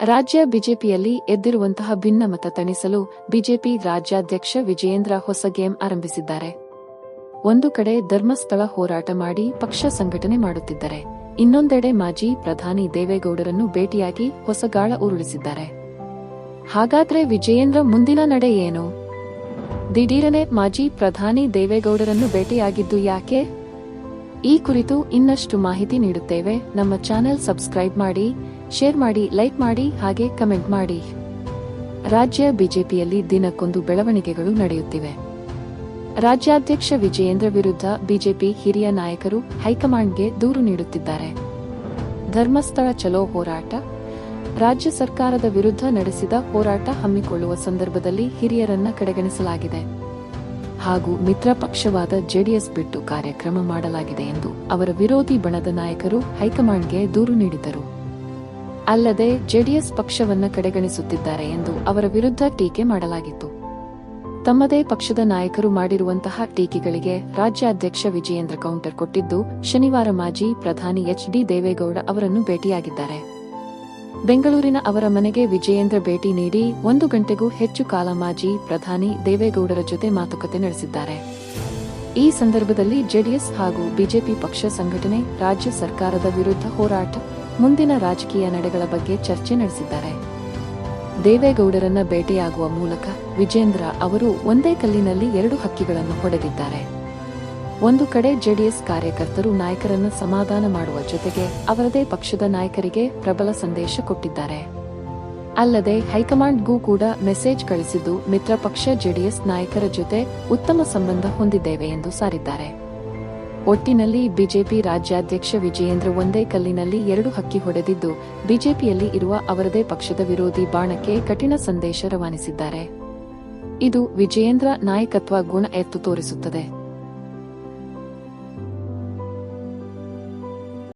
ರಾಜ್ಯ ಬಿಜೆಪಿಯಲ್ಲಿ ಎದ್ದಿರುವಂತಹ ಭಿನ್ನಮತ ತಣಿಸಲು ಬಿಜೆಪಿ ರಾಜ್ಯಾಧ್ಯಕ್ಷ ವಿಜಯೇಂದ್ರ ಹೊಸ ಗೇಮ್ ಆರಂಭಿಸಿದ್ದಾರೆ. ಒಂದು ಕಡೆ ಧರ್ಮಸ್ಥಳ ಹೋರಾಟ ಮಾಡಿ ಪಕ್ಷ ಸಂಘಟನೆ ಮಾಡುತ್ತಿದ್ದಾರೆ. ಇನ್ನೊಂದೆಡೆ ಮಾಜಿ ಪ್ರಧಾನಿ ದೇವೇಗೌಡರನ್ನು ಭೇಟಿಯಾಗಿ ಹೊಸಗಾಳ ಉರುಳಿಸಿದ್ದಾರೆ. ಹಾಗಾದ್ರೆ ವಿಜಯೇಂದ್ರ ಮುಂದಿನ ನಡೆ ಏನು? ದಿಢೀರನೆ ಮಾಜಿ ಪ್ರಧಾನಿ ದೇವೇಗೌಡರನ್ನು ಭೇಟಿಯಾಗಿದ್ದು ಯಾಕೆ? ಈ ಕುರಿತು ಇನ್ನಷ್ಟು ಮಾಹಿತಿ ನೀಡುತ್ತೇವೆ. ನಮ್ಮ ಚಾನೆಲ್ ಸಬ್ಸ್ಕ್ರೈಬ್ ಮಾಡಿ. ಶೇರ್ ಮಾಡಿ, ಲೈಕ್ ಮಾಡಿ, ಹಾಗೆ ಕಮೆಂಟ್ ಮಾಡಿ. ರಾಜ್ಯ ಬಿಜೆಪಿಯಲ್ಲಿ ದಿನಕ್ಕೊಂದು ಬೆಳವಣಿಗೆಗಳು ನಡೆಯುತ್ತಿವೆ. ರಾಜ್ಯಾಧ್ಯಕ್ಷ ವಿಜಯೇಂದ್ರ ವಿರುದ್ಧ ಬಿಜೆಪಿ ಹಿರಿಯ ನಾಯಕರು ಹೈಕಮಾಂಡ್ಗೆ ದೂರು ನೀಡುತ್ತಿದ್ದಾರೆ. ಧರ್ಮಸ್ಥಳ ಚಲೋ ಹೋರಾಟ. ರಾಜ್ಯ ಸರ್ಕಾರದ ವಿರುದ್ಧ ನಡೆಸಿದ ಹೋರಾಟ ಹಮ್ಮಿಕೊಳ್ಳುವ ಸಂದರ್ಭದಲ್ಲಿ ಹಿರಿಯರನ್ನ ಕಡೆಗಣಿಸಲಾಗಿದೆ. ಹಾಗೂ ಮಿತ್ರ ಪಕ್ಷವಾದ ಜೆಡಿಎಸ್ ಬಿಟ್ಟು ಕಾರ್ಯಕ್ರಮ ಮಾಡಲಾಗಿದೆ ಎಂದು ಅವರ ವಿರೋಧಿ ಬಣದ ನಾಯಕರು ಹೈಕಮಾಂಡ್ಗೆ ದೂರು ನೀಡಿದರು ಅಲ್ಲದೆ ಜೆಡಿಎಸ್ ಪಕ್ಷವನ್ನ ಕಡೆಗಣಿಸುತ್ತಿದ್ದಾರೆ ಎಂದು ಅವರ ವಿರುದ್ಧ ಟೀಕೆ ಮಾಡಲಾಗಿತ್ತು. ತಮ್ಮದೇ ಪಕ್ಷದ ನಾಯಕರು ಮಾಡಿರುವಂತಹ ಟೀಕೆಗಳಿಗೆ ರಾಜ್ಯಾಧ್ಯಕ್ಷ ವಿಜಯೇಂದ್ರ ಕೌಂಟರ್ ಕೊಟ್ಟಿದ್ದು, ಶನಿವಾರ ಮಾಜಿ ಪ್ರಧಾನಿ ಎಚ್ ಡಿ ದೇವೇಗೌಡ ಅವರನ್ನು ಭೇಟಿಯಾಗಿದ್ದಾರೆ. ಬೆಂಗಳೂರಿನ ಅವರ ಮನೆಗೆ ವಿಜಯೇಂದ್ರ ಭೇಟಿ ನೀಡಿ ಒಂದು ಗಂಟೆಗೂ ಹೆಚ್ಚು ಕಾಲ ಮಾಜಿ ಪ್ರಧಾನಿ ದೇವೇಗೌಡರ ಜೊತೆ ಮಾತುಕತೆ ನಡೆಸಿದ್ದಾರೆ. ಈ ಸಂದರ್ಭದಲ್ಲಿ ಜೆಡಿಎಸ್ ಹಾಗೂ ಬಿಜೆಪಿ ಪಕ್ಷ ಸಂಘಟನೆ, ರಾಜ್ಯ ಸರ್ಕಾರದ ವಿರುದ್ಧ ಹೋರಾಟ ಮುಂದಿನ ರಾಜಕೀಯ ನಡೆಗಳ ಬಗ್ಗೆ ಚರ್ಚೆ ನಡೆಸಿದ್ದಾರೆ. ದೇವೇಗೌಡರನ್ನ ಭೇಟಿಯಾಗುವ ಮೂಲಕ ವಿಜೇಂದ್ರ ಅವರು ಒಂದೇ ಕಲ್ಲಿನಲ್ಲಿ ಎರಡು ಹಕ್ಕಿಗಳನ್ನು ಹೊಡೆದಿದ್ದಾರೆ. ಒಂದು ಕಡೆ ಜೆಡಿಎಸ್ ಕಾರ್ಯಕರ್ತರು ನಾಯಕರನ್ನು ಸಮಾಧಾನ ಮಾಡುವ ಜೊತೆಗೆ ಅವರದೇ ಪಕ್ಷದ ನಾಯಕರಿಗೆ ಪ್ರಬಲ ಸಂದೇಶ ಕೊಟ್ಟಿದ್ದಾರೆ. ಅಲ್ಲದೆ ಹೈಕಮಾಂಡ್ಗೂ ಕೂಡ ಮೆಸೇಜ್ ಕಳಿಸಿದ್ದು, ಮಿತ್ರ ಪಕ್ಷ ಜೆಡಿಎಸ್ ನಾಯಕರ ಜೊತೆ ಉತ್ತಮ ಸಂಬಂಧ ಹೊಂದಿದ್ದೇವೆ ಎಂದು ಸಾರಿದ್ದಾರೆ. ಒಟ್ಟಿನಲ್ಲಿ ಬಿಜೆಪಿ ರಾಜ್ಯಾಧ್ಯಕ್ಷ ವಿಜಯೇಂದ್ರ ಒಂದೇ ಕಲ್ಲಿನಲ್ಲಿ ಎರಡು ಹಕ್ಕಿ ಹೊಡೆದಿದ್ದು, ಬಿಜೆಪಿಯಲ್ಲಿ ಇರುವ ಅವರದೇ ಪಕ್ಷದ ವಿರೋಧಿ ಬಾಣಕ್ಕೆ ಕಠಿಣ ಸಂದೇಶ ರವಾನಿಸಿದ್ದಾರೆ. ಇದು ವಿಜಯೇಂದ್ರ ನಾಯಕತ್ವ ಗುಣ ಎತ್ತು ತೋರಿಸುತ್ತದೆ.